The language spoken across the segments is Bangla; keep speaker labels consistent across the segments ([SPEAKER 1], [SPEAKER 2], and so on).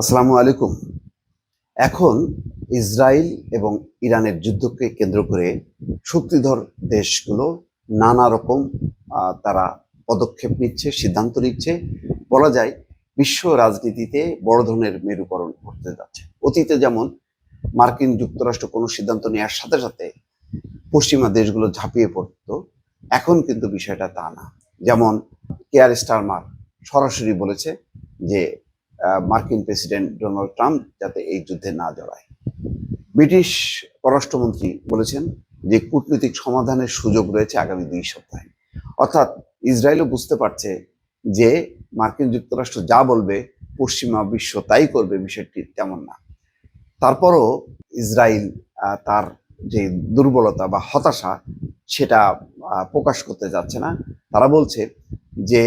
[SPEAKER 1] আসসালামু আলাইকুম। এখন ইসরায়েল এবং ইরানের যুদ্ধকে কেন্দ্র করে শক্তিধর দেশগুলো নানা রকম তারা পদক্ষেপ নিচ্ছে, সিদ্ধান্ত নিচ্ছে। বলা যায়, বিশ্ব রাজনীতিতে বড় ধরনের মেরুকরণ করতে যাচ্ছে। অতীতে যেমন মার্কিন যুক্তরাষ্ট্র কোনো সিদ্ধান্ত নেওয়ার সাথে সাথে পশ্চিমা দেশগুলো ঝাঁপিয়ে পড়তো, এখন কিন্তু বিষয়টা তা না। যেমন, কেয়ার স্টারমার সরাসরি বলেছে যে মার্কিন প্রেসিডেন্ট ডোনাল্ড ট্রাম্প যাতে এই যুদ্ধে না জড়ায়। ব্রিটিশ পররাষ্ট্রমন্ত্রী বলেছেন যে কূটনৈতিক সমাধানের সুযোগ রয়েছে আগামী দুই সপ্তাহে। অর্থাৎ ইসরায়েলও বুঝতে পারছে যে মার্কিন যুক্তরাষ্ট্র যা বলবে, পশ্চিমা বিশ্ব তাই করবে বিষয়টি তেমন না। তারপরও ইসরায়েল তার যে দুর্বলতা বা হতাশা, সেটা প্রকাশ করতে যাচ্ছে না। তারা বলছে যে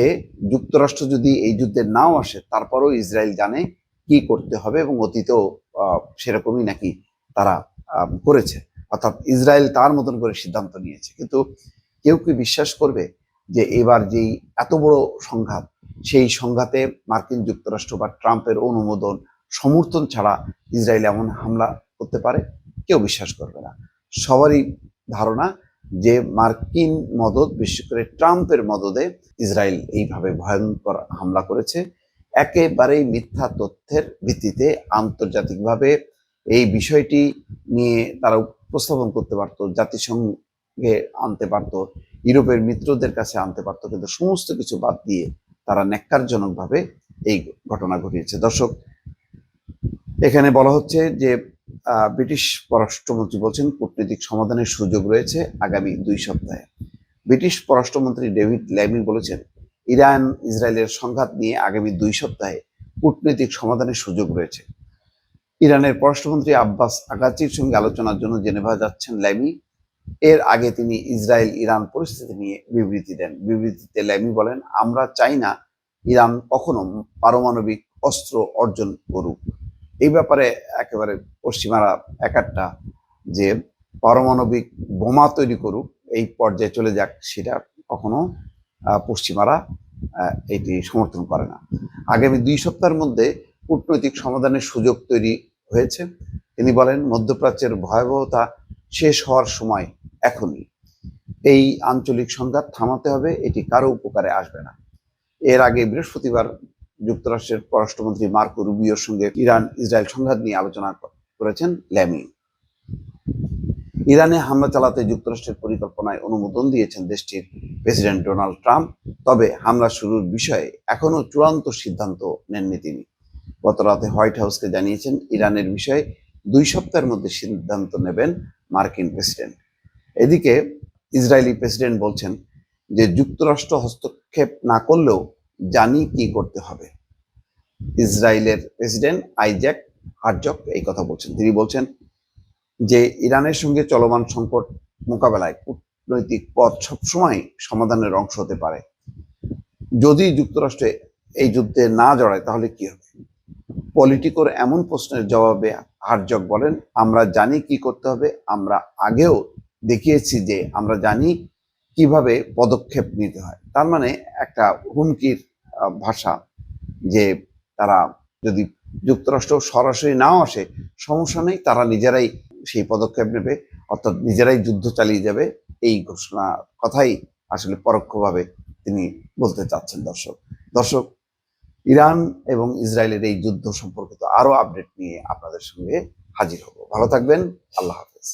[SPEAKER 1] যুক্তরাষ্ট্র যদি এই যুদ্ধে নাও আসে, তারপরও ইসরায়েল জানে কি করতে হবে এবং অতীতেও সেরকমই নাকি তারা করেছে। অর্থাৎ ইসরায়েল তার মতন করে সিদ্ধান্ত নিয়েছে। কিন্তু কেউ কি বিশ্বাস করবে যে এবার যেই এত বড় সংঘাত, সেই সংঘাতে মার্কিন যুক্তরাষ্ট্র বা ট্রাম্পের অনুমোদন, সমর্থন ছাড়া ইসরায়েল এমন হামলা করতে পারে? কেউ বিশ্বাস করবে না। সবারই ধারণা যে মার্কিন মদত, বিশেষ করে ট্রাম্পের মদদে ইসরায়েল এইভাবে ভয়ঙ্কর হামলা করেছে। একেবারেই মিথ্যা তথ্যের ভিত্তিতে আন্তর্জাতিকভাবে এই বিষয়টি নিয়ে তারা উপস্থাপন করতে পারতো, জাতিসংঘে আনতে পারতো, ইউরোপের মিত্রদের কাছে আনতে পারতো, কিন্তু সমস্ত কিছু বাদ দিয়ে তারা ন্যাক্কারজনকভাবে এই ঘটনা ঘটিয়েছে। দর্শক, এখানে বলা হচ্ছে যে ব্রিটিশ পররাষ্ট্রমন্ত্রী বলছেন, কূটনৈতিক সমাধানের সুযোগ রয়েছে আগামী দুই সপ্তাহে। ব্রিটিশ পররাষ্ট্রমন্ত্রী ডেভিড ল্যামি বলেছেন, ইরান, ইসরায়েলের সংঘাত নিয়ে আগামী দুই সপ্তাহে কূটনৈতিক সমাধানের সুযোগ রয়েছে। ইরানের পররাষ্ট্রমন্ত্রী আব্বাস আগাচির সঙ্গে আলোচনার জন্য জেনেভা যাচ্ছেন ল্যামি। এর আগে তিনি ইসরায়েল, ইরান পরিস্থিতি নিয়ে বিবৃতি দেন। বিবৃতিতে ল্যামি বলেন, আমরা চাই না ইরান কখনো পারমাণবিক অস্ত্র অর্জন করুক। এই ব্যাপারে একেবারে পশ্চিমারা একাট্টা যে পারমাণবিক বোমা তৈরি করুক, এই পর্যায়ে চলে যাক সেটা কখনো পশ্চিমারা এটি সমর্থন করে না। আগামী দুই সপ্তাহের মধ্যে কূটনৈতিক সমাধানের সুযোগ তৈরি হয়েছে। তিনি বলেন, মধ্যপ্রাচ্যের ভয়াবহতা শেষ হওয়ার সময় এখনই। এই আঞ্চলিক সংঘাত থামাতে হবে, এটি কারও উপকারে আসবে না। এর আগে বৃহস্পতিবার যুক্তরাষ্ট্রের পররাষ্ট্রমন্ত্রী মার্কো রুবিওর সঙ্গে ইরান ইসরায়েল সংঘাত নিয়ে আলোচনা করেছেন ল্যামি। ইরানে হামলা চালাতে যুক্তরাষ্ট্রের পরিকল্পনায় অনুমোদন দিয়েছেন দেশটির প্রেসিডেন্ট ডোনাল্ড ট্রাম্প, তবে হামলা শুরুর বিষয়ে এখনও চূড়ান্ত সিদ্ধান্ত নেননি তিনি। গত রাতে হোয়াইট হাউসকে জানিয়েছেন ইরানের বিষয়ে দুই সপ্তাহের মধ্যে সিদ্ধান্ত নেবেন মার্কিন প্রেসিডেন্ট। এদিকে ইসরায়েলি প্রেসিডেন্ট বলছেন যে যুক্তরাষ্ট্র হস্তক্ষেপ না করলেও জানি কি করতে হবে। ইসরায়েলের প্রেসিডেন্ট আইজ্যাক হারজক এই কথা বলছেন। তিনি বলছেন যে, ইরানের সঙ্গে চলমান সংকট মোকাবেলায় কূটনৈতিক পথ সবসময় সমাধানের অংশ হতে পারে। যদি যুক্তরাষ্ট্রে এই যুদ্ধে না জড়ায়, তাহলে কি হবে? পলিটিকোর এমন প্রশ্নের জবাবে হারজক বলেন, আমরা জানি কি করতে হবে। আমরা আগেও দেখিয়েছি যে, আমরা জানি কীভাবে পদক্ষেপ নিতে হয়। তার মানে একটা হুমকির ভাষা যে তারা যদি যুক্তরাষ্ট্র সরাসরি নাও আসে, সমস্যা নেই, তারা নিজেরাই সেই পদক্ষেপ নেবে, অর্থাৎ নিজেরাই যুদ্ধ চালিয়ে যাবে। এই ঘোষণা কথাই আসলে পরোক্ষভাবে তিনি বলতে চাচ্ছেন দর্শক। দর্শক, ইরান এবং ইসরায়েলের এই যুদ্ধ সম্পর্কিত আরও আপডেট নিয়ে আপনাদের সঙ্গে হাজির হব। ভালো থাকবেন, আল্লাহ হাফেজ।